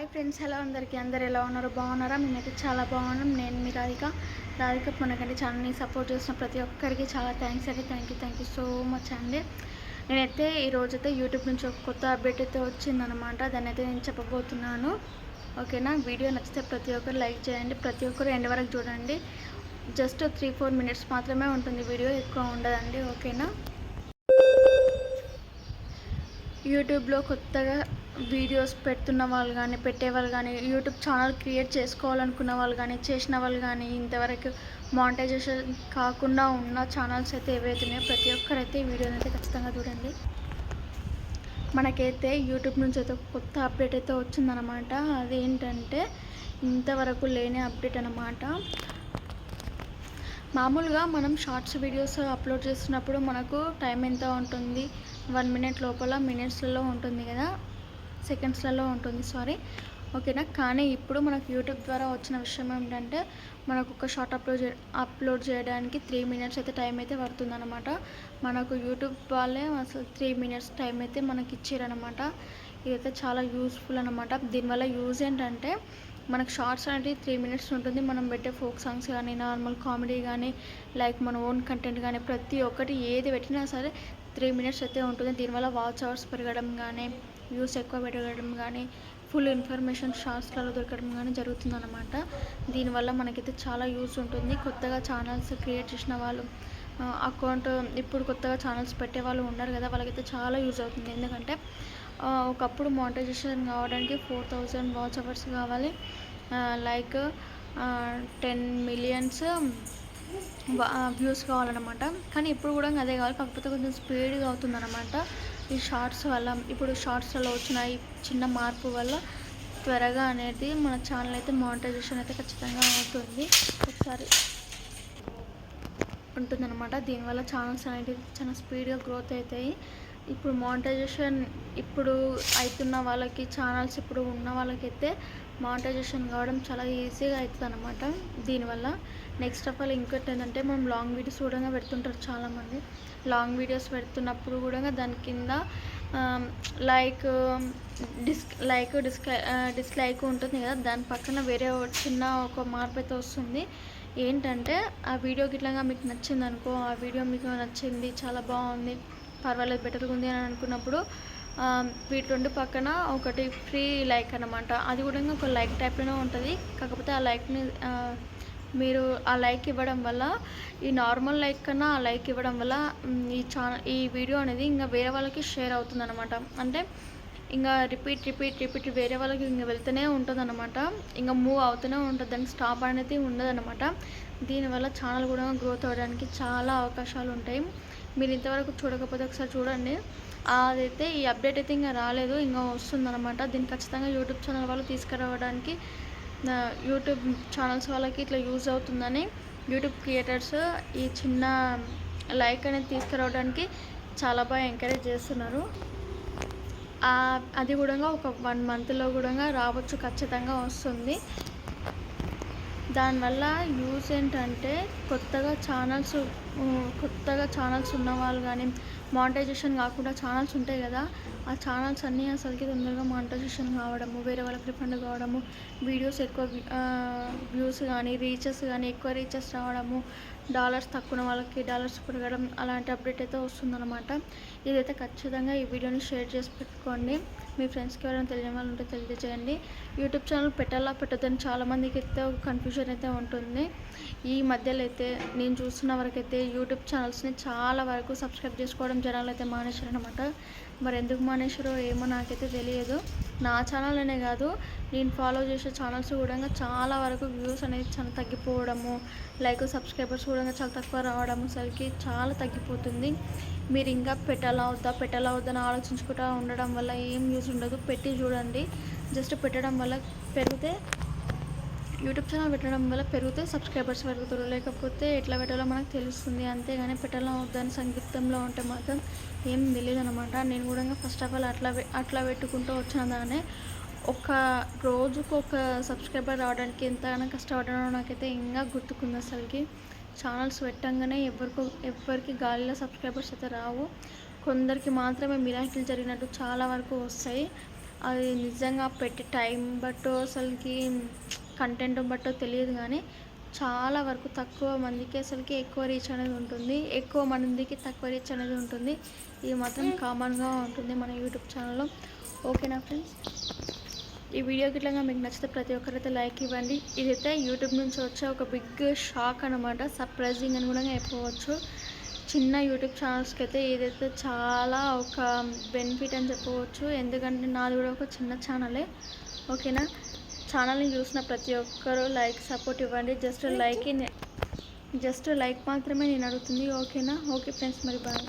Hi friends ఎలా అందరికీ. అందరు ఎలా ఉన్నారు? బాగున్నారా? నేనైతే చాలా బాగున్నాం. నేను మీ రాధిక. రాధిక మనకంటే ఛానల్ని సపోర్ట్ చేసిన ప్రతి ఒక్కరికి చాలా థ్యాంక్స్ అండి. Thank you thank you so much అండి. నేనైతే ఈ రోజైతే యూట్యూబ్ నుంచి ఒక కొత్త అప్డేట్ అయితే వచ్చిందనమాట దాన్ని అయితే నేను చెప్పబోతున్నాను. ఓకేనా? వీడియో నచ్చితే ప్రతి ఒక్కరు లైక్ చేయండి. ప్రతి ఒక్కరు ఎండ్ వరకు చూడండి. జస్ట్ త్రీ ఫోర్ మినిట్స్ మాత్రమే ఉంటుంది. వీడియో ఎక్కువ ఉండదండి. ఓకేనా? యూట్యూబ్లో కొత్తగా వీడియోస్ పెడుతున్న వాళ్ళు కానీ పెట్టేవాళ్ళు కానీ యూట్యూబ్ ఛానల్ క్రియేట్ చేసుకోవాలనుకున్న వాళ్ళు కానీ చేసిన వాళ్ళు కానీ ఇంతవరకు మానిటైజేషన్ కాకుండా ఉన్న ఛానల్స్ అయితే ఏవైతున్నాయో ప్రతి ఒక్కరైతే ఈ వీడియోని అయితే ఖచ్చితంగా చూడండి. మనకైతే యూట్యూబ్ నుంచి అయితే కొత్త అప్డేట్ అయితే వచ్చిందనమాట అదేంటంటే ఇంతవరకు లేని అప్డేట్ అనమాట మామూలుగా మనం షార్ట్స్ వీడియోస్ అప్లోడ్ చేస్తున్నప్పుడు మనకు టైం ఎంత ఉంటుంది? వన్ మినిట్ లోపల మినిట్స్లలో ఉంటుంది కదా సెకండ్స్లలో ఉంటుంది సారీ. ఓకేనా? కానీ ఇప్పుడు మనకు యూట్యూబ్ ద్వారా వచ్చిన విషయం ఏంటంటే మనకు ఒక షార్ట్ అప్లోడ్ అప్లోడ్ చేయడానికి త్రీ మినిట్స్ అయితే టైం అయితే పడుతుందన్నమాట. మనకు యూట్యూబ్ వాళ్ళే అసలు త్రీ మినిట్స్ టైం అయితే మనకి ఇచ్చారనమాట ఇదైతే చాలా యూస్ఫుల్ అనమాట దీనివల్ల యూజ్ ఏంటంటే మనకు షార్ట్స్ అనేది త్రీ మినిట్స్ ఉంటుంది. మనం పెట్టే ఫోక్ సాంగ్స్ కానీ నార్మల్ కామెడీ కానీ లైక్ మన ఓన్ కంటెంట్ కానీ ప్రతి ఒక్కటి ఏది పెట్టినా సరే త్రీ మినిట్స్ అయితే ఉంటుంది. దీనివల్ల వాచ్ అవర్స్ పెరగడం కానీ వ్యూస్ ఎక్కువ పెరగడం కానీ ఫుల్ ఇన్ఫర్మేషన్ షార్ట్స్లలో దొరకడం కానీ జరుగుతుందన్నమాట. దీనివల్ల మనకైతే చాలా యూస్ ఉంటుంది. కొత్తగా ఛానల్స్ క్రియేట్ చేసిన వాళ్ళు అకౌంట్ ఇప్పుడు కొత్తగా ఛానల్స్ పెట్టే వాళ్ళు ఉన్నారు కదా వాళ్ళకైతే చాలా యూజ్ అవుతుంది. ఎందుకంటే ఒకప్పుడు మానిటైజేషన్ కావడానికి ఫోర్ థౌజండ్ వాచ్ అవర్స్ కావాలి. లైక్ టెన్ మిలియన్స్ వ్యూస్ కావాలన్నమాట. కానీ ఇప్పుడు కూడా అదే కావాలి. కాకపోతే కొంచెం స్పీడ్గా అవుతుందన్నమాట ఈ షార్ట్స్ వల్ల ఇప్పుడు షార్ట్స్లో వచ్చిన ఈ చిన్న మార్పు వల్ల త్వరగా అనేది మన ఛానల్ అయితే మానిటైజేషన్ అయితే ఖచ్చితంగా అవుతుంది. ఒకసారి ఉంటుందన్నమాట. దీనివల్ల ఛానల్స్ అనేవి చాలా స్పీడ్గా గ్రోత్ అవుతాయి. ఇప్పుడు మానిటైజేషన్ ఇప్పుడు అవుతున్న వాళ్ళకి ఛానల్స్ ఇప్పుడు ఉన్న వాళ్ళకైతే మానిటైజేషన్ కావడం చాలా ఈజీగా అవుతుంది అనమాట దీనివల్ల నెక్స్ట్ ఆఫ్ ఆల్ ఇంకోటి ఏంటంటే మనం లాంగ్ వీడియోస్ కూడా పెడుతుంటారు చాలామంది. లాంగ్ వీడియోస్ పెడుతున్నప్పుడు కూడా దాని కింద like disc like disc dislike ఉంటుంది కదా దాని పక్కన వేరే చిన్న ఒక మార్పు అయితే వస్తుంది. ఏంటంటే ఆ వీడియో గిట్లంగా మీకు నచ్చింది అనుకో ఆ వీడియో మీకు నచ్చింది చాలా బాగుంది పర్వాలేదు బెటర్గా ఉంది అని అనుకున్నప్పుడు వీటి రెండు పక్కన ఒకటి ఫ్రీ లైక్ అనమాట అది కూడా ఒక లైక్ టైప్లోనే ఉంటుంది. కాకపోతే ఆ లైక్ని మీరు ఆ లైక్ ఇవ్వడం వల్ల ఈ నార్మల్ లైక్ కన్నా ఆ లైక్ ఇవ్వడం వల్ల ఈ ఛానల్ ఈ వీడియో అనేది ఇంకా వేరే వాళ్ళకి షేర్ అవుతుంది అనమాట అంటే ఇంకా రిపీట్ రిపీట్ రిపీట్ వేరే వాళ్ళకి ఇంకా వెళ్తూనే ఉంటుంది అనమాట ఇంకా మూవ్ అవుతూనే ఉంటుంది. దానికి స్టాప్ అనేది ఉండదు అనమాట దీనివల్ల ఛానల్ కూడా గ్రోత్ అవ్వడానికి చాలా అవకాశాలు ఉంటాయి. మీరు ఇంతవరకు చూడకపోతే ఒకసారి చూడండి. అదైతే ఈ అప్డేట్ అయితే ఇంకా రాలేదు ఇంకా వస్తుందన్నమాట. దీన్ని ఖచ్చితంగా యూట్యూబ్ ఛానల్ వాళ్ళు తీసుకురావడానికి యూట్యూబ్ ఛానల్స్ వాళ్ళకి ఇట్లా యూజ్ అవుతుందని యూట్యూబ్ క్రియేటర్స్ ఈ చిన్న లైక్ అనేది తీసుకురావడానికి చాలా బాగా ఎంకరేజ్ చేస్తున్నారు. అది కూడా ఒక వన్ మంత్లో కూడా రావచ్చు ఖచ్చితంగా వస్తుంది. దానివల్ల యూస్ ఏంటంటే కొత్తగా ఛానల్స్ కొత్తగా ఛానల్స్ ఉన్న వాళ్ళు కానీ మానిటైజేషన్ కాకుండా ఛానల్స్ ఉంటాయి కదా ఆ ఛానల్స్ అన్నీ అసలుకి తొందరగా మానిటైజేషన్ కావడము వేరే వాళ్ళకి రిఫండ్ కావడము వీడియోస్ ఎక్కువ వ్యూస్ కానీ రీచెస్ కానీ ఎక్కువ రీచెస్ రావడము డాలర్స్ తక్కువ వాళ్ళకి డాలర్స్ పెరగడం అలాంటి అప్డేట్ అయితే వస్తుందన్నమాట. ఇదైతే ఖచ్చితంగా ఈ వీడియోని షేర్ చేసి పెట్టుకోండి. మీ ఫ్రెండ్స్కి ఎవరైనా తెలియని వాళ్ళు ఉంటే తెలియజేయండి. యూట్యూబ్ ఛానల్ పెట్టాలా పెట్టద్దని చాలామందికి అయితే ఒక కన్ఫ్యూజన్ అయితే ఉంటుంది. ఈ మధ్యలో అయితే నేను చూస్తున్న వరకైతే యూట్యూబ్ ఛానల్స్ని చాలా వరకు సబ్స్క్రైబ్ చేసుకోవడం జనాలు అయితే మానేశారు అనమాట మరి ఎందుకు మానేశారో ఏమో నాకైతే తెలియదు. నా ఛానల్ అనే కాదు నేను ఫాలో చేసే ఛానల్స్ కూడా చాలా వరకు వ్యూస్ అనేది చాలా తగ్గిపోవడము లైక్ సబ్స్క్రైబర్స్ కూడా చాలా తక్కువ రావడం అసలుకి చాలా తగ్గిపోతుంది. మీరు ఇంకా పెట్టాలా అవుతా పెట్టాలా అవుద్దని ఆలోచించుకుంటూ ఉండడం వల్ల ఏం యూస్ ఉండదు. పెట్టి చూడండి. జస్ట్ పెట్టడం వల్ల పెరిగితే యూట్యూబ్ ఛానల్ పెట్టడం వల్ల పెరిగితే సబ్స్క్రైబర్స్ పెరుగుతారు లేకపోతే ఎట్లా పెట్టాలో మనకు తెలుస్తుంది. అంతేగాని పెట్టాలో వద్దని సంగీతంలో ఉంటే మాత్రం ఏం తెలియదు అనమాట నేను కూడా ఫస్ట్ ఆఫ్ ఆల్ అట్లా అట్లా పెట్టుకుంటూ వచ్చిన దానే ఒక రోజుకు ఒక సబ్స్క్రైబర్ రావడానికి ఎంతగానో కష్టపడడం నాకైతే ఇంకా గుర్తుకుంది అసలుకి. ఛానల్స్ పెట్టంగానే ఎవరికో ఎవరికి గాలిలో సబ్స్క్రైబర్స్ అయితే రావు. కొందరికి మాత్రమే మిరాకిల్ జరిగినట్టు చాలా వరకు వస్తాయి. అది నిజంగా పెట్టి టైం బట్టో అసలుకి కంటెంట్ బట్టో తెలియదు కానీ చాలా వరకు తక్కువ మందికి అసలుకి ఎక్కువ రీచ్ అనేది ఉంటుంది. ఎక్కువ మందికి తక్కువ రీచ్ అనేది ఉంటుంది. ఇది మాత్రం కామన్గా ఉంటుంది మన యూట్యూబ్ ఛానల్లో ఓకేనా ఫ్రెండ్స్ ఈ వీడియో గిట్లంగా మీకు నచ్చితే ప్రతి ఒక్కరైతే లైక్ ఇవ్వండి. ఇదైతే యూట్యూబ్ నుంచి వచ్చే ఒక బిగ్ షాక్ అనమాట సర్ప్రైజింగ్ అని కూడా చెప్పవచ్చు. చిన్న యూట్యూబ్ ఛానల్స్కి అయితే ఇదైతే చాలా ఒక బెనిఫిట్ అని చెప్పవచ్చు. ఎందుకంటే నాది కూడా ఒక చిన్న ఛానలే. ఓకేనా? ఛానల్ని చూసిన ప్రతి ఒక్కరూ లైక్ సపోర్ట్ ఇవ్వండి. జస్ట్ లైక్ జస్ట్ లైక్ మాత్రమే నేను అడుగుతుంది. ఓకేనా? ఓకే ఫ్రెండ్స్ మరి బాయ్.